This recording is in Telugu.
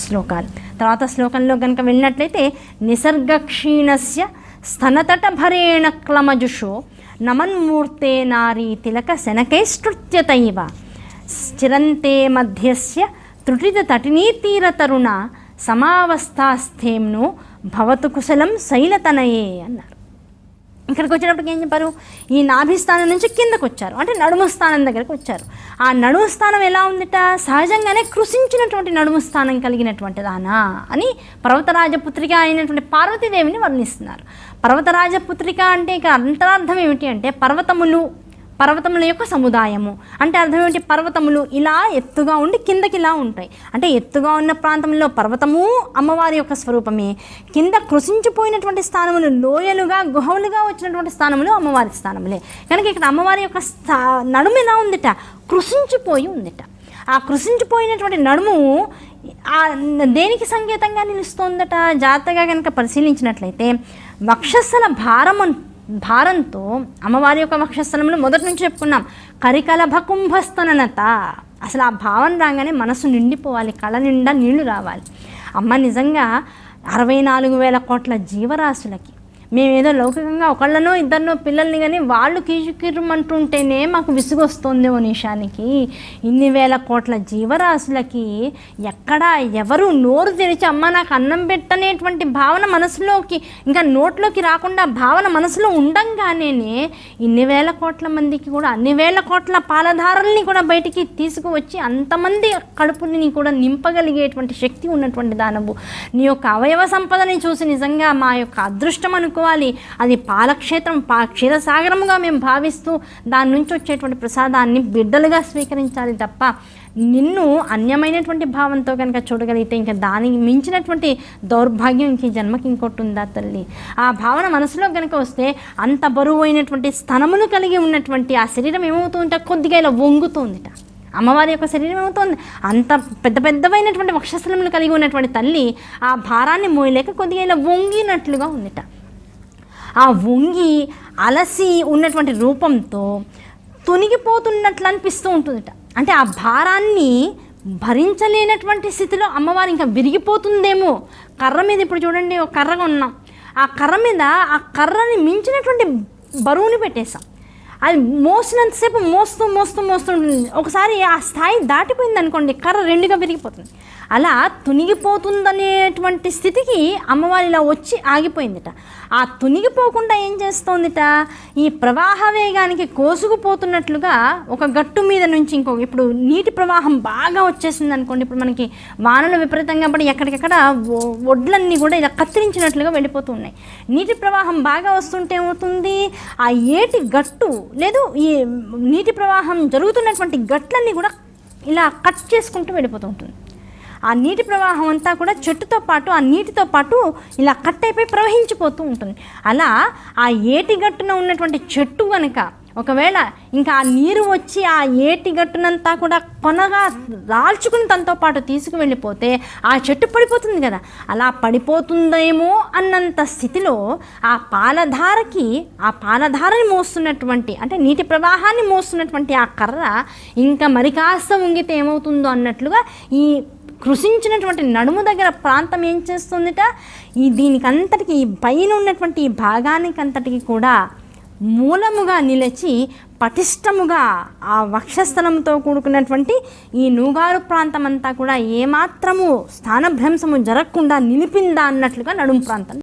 శ్లోకాలు. తర్వాత శ్లోకంలో కనుక వెళ్ళినట్లయితే నిసర్గ క్షీణస్య స్తనతట భరేణ క్లమజుషో నమన్మూర్తే నారీ తిలక శనకైష్టృత్యతైవ చిరంతే మధ్యస్య త్రుటిత తటినీతీర తరుణ సమావస్థాస్థేమ్ను భవతు కుశలం శైలతనయే అన్నారు. ఇక్కడికి వచ్చేటప్పటికి ఏం చెప్పారు? ఈ నాభిస్థానం నుంచి కిందకు వచ్చారు అంటే నడుము స్థానం దగ్గరకు వచ్చారు ఆ నడుము స్థానం ఎలా ఉందిట? సహజంగానే కృషించినటువంటి నడుము స్థానం కలిగినటువంటి దానా అని పర్వతరాజపుత్రిక అయినటువంటి పార్వతీదేవిని వర్ణిస్తున్నారు. పర్వతరాజపుత్రిక అంటే ఇక అంతరార్థం ఏమిటి అంటే పర్వతములు పర్వతముల యొక్క సముదాయము. అంటే అర్థం ఏంటి పర్వతములు ఇలా ఎత్తుగా ఉండి కిందకి ఇలా ఉంటాయి. అంటే ఎత్తుగా ఉన్న ప్రాంతంలో పర్వతము అమ్మవారి యొక్క స్వరూపమే. కింద కృషించిపోయినటువంటి స్థానములు లోయలుగా గుహలుగా వచ్చినటువంటి స్థానములు అమ్మవారి స్థానములే. కనుక ఇక్కడ అమ్మవారి యొక్క స్థా నడుము ఎలా ఉందిట? కృషించిపోయి ఉందిట. ఆ కృషించిపోయినటువంటి నడుము ఆ దేనికి సంకేతంగా నిలుస్తోందట? జాగ్రత్తగా కనుక పరిశీలించినట్లయితే వక్షస్థల భారం భారంతో అమ్మవారి యొక్క వక్షస్థలంలో మొదటి నుంచి చెప్పుకున్నాం. కరికలభ కుంభస్తననత అసలు ఆ భావం రాగానే మనసు నిండిపోవాలి కళ నిండా నీళ్ళు రావాలి. అమ్మ నిజంగా అరవై నాలుగు వేల కోట్ల జీవరాశులకి మేమేదో లౌకికంగా ఒకళ్ళనో ఇద్దరినో పిల్లల్ని కానీ వాళ్ళు కీచుకిరమంటుంటేనే మాకు విసుగొస్తుందేమో నిషానికి. ఇన్ని వేల కోట్ల జీవరాశులకి ఎక్కడ ఎవరు నోరు తెరిచి అమ్మ నాకు అన్నం పెట్టనేటువంటి భావన మనసులోకి ఇంకా నోట్లోకి రాకుండా భావన మనసులో ఉండంగానే ఇన్ని వేల కోట్ల మందికి కూడా అన్ని వేల కోట్ల పాలధారల్ని కూడా బయటికి తీసుకువచ్చి అంతమంది కడుపుని కూడా నింపగలిగేటువంటి శక్తి ఉన్నటువంటి దానవు. నీ యొక్క అవయవ సంపదని చూసి నిజంగా మా యొక్క అదృష్టం తీసుకోవాలి అది పాలక్షేత్రం పా క్షీరసాగరముగా మేము భావిస్తూ దాని నుంచి వచ్చేటువంటి ప్రసాదాన్ని బిడ్డలుగా స్వీకరించాలి తప్ప నిన్ను అన్యమైనటువంటి భావంతో కనుక చూడగలిగితే ఇంకా దానికి మించినటువంటి దౌర్భాగ్యం ఇంక జన్మకి ఇంకోటి ఉందా తల్లి? ఆ భావన మనసులో కనుక వస్తే అంత బరువు అయినటువంటి స్థనమును కలిగి ఉన్నటువంటి ఆ శరీరం ఏమవుతూ ఉంటే కొద్దిగా ఇలా వంగుతుందిట. అమ్మవారి యొక్క శరీరం ఏమవుతుంది? అంత పెద్ద పెద్దవైనటువంటి వక్షస్థలములు కలిగి ఉన్నటువంటి తల్లి ఆ భారాన్ని మోయలేక కొద్దిగా ఇలా వంగినట్లుగా ఉందిట. ఆ వంగి అలసి ఉన్నటువంటి రూపంతో తునిగిపోతున్నట్లు అనిపిస్తూ ఉంటుందిట. అంటే ఆ భారాన్ని భరించలేనటువంటి స్థితిలో అమ్మవారు ఇంకా విరిగిపోతుందేమో. కర్ర మీద ఇప్పుడు చూడండి ఒక కర్రగా ఉన్నాం. ఆ కర్ర మీద ఆ కర్రని మించినటువంటి బరువుని పెట్టేశాం. అది మోసినంతసేపు మోస్తూ మోస్తూ మోస్తూ ఉంటుంది. ఒకసారి ఆ స్థాయి దాటిపోయింది అనుకోండి కర్ర రెండుగా పెరిగిపోతుంది అలా తునిగిపోతుందనేటువంటి స్థితికి అమ్మవారి ఇలా వచ్చి ఆగిపోయిందిట. ఆ తునిగిపోకుండా ఏం చేస్తోందిట? ఈ ప్రవాహ వేగానికి కోసుకుపోతున్నట్లుగా ఒక గట్టు మీద నుంచి ఇంకో ఇప్పుడు నీటి ప్రవాహం బాగా వచ్చేసింది అనుకోండి. ఇప్పుడు మనకి వానలు విపరీతంగా పడి ఎక్కడికెక్కడ ఒడ్లన్నీ కూడా ఇలా కత్తిరించినట్లుగా వెళ్ళిపోతున్నాయి నీటి ప్రవాహం బాగా వస్తుంటే ఏమవుతుంది? ఆ ఏటి గట్టు లేదు ఈ నీటి ప్రవాహం జరుగుతున్నటువంటి గట్లన్నీ కూడా ఇలా కట్ చేసుకుంటూ వెళ్ళిపోతూ ఉంటుంది. ఆ నీటి ప్రవాహం అంతా కూడా చెట్టుతో పాటు ఆ నీటితో పాటు ఇలా కట్ అయిపోయి ప్రవహించిపోతూ ఉంటుంది. అలా ఆ ఏటి గట్టున ఉన్నటువంటి చెట్టు కనుక ఒకవేళ ఇంకా ఆ నీరు వచ్చి ఆ ఏటి గట్టునంతా కూడా కొనగా రాల్చుకుని తనతో పాటు తీసుకువెళ్ళిపోతే ఆ చెట్టు పడిపోతుంది కదా. అలా పడిపోతుందేమో అన్నంత స్థితిలో ఆ పాలధారకి ఆ పాలధారని మోస్తున్నటువంటి అంటే నీటి ప్రవాహాన్ని మోస్తున్నటువంటి ఆ కర్ర ఇంకా మరి కాస్త ఉంగితే ఏమవుతుందో అన్నట్లుగా ఈ కృషించినటువంటి నడుము దగ్గర ప్రాంతం ఏం చేస్తుందిట? ఈ దీనికంతటికి ఈ పైన ఉన్నటువంటి ఈ భాగానికి అంతటికి కూడా మూలముగా నిలిచి పటిష్టముగా ఆ వక్షస్థలంతో కూడుకున్నటువంటి ఈ నూగారు ప్రాంతం అంతా కూడా ఏమాత్రము స్థానభ్రంశము జరగకుండా నిలిపిందా అన్నట్లుగా నడుము ప్రాంతం.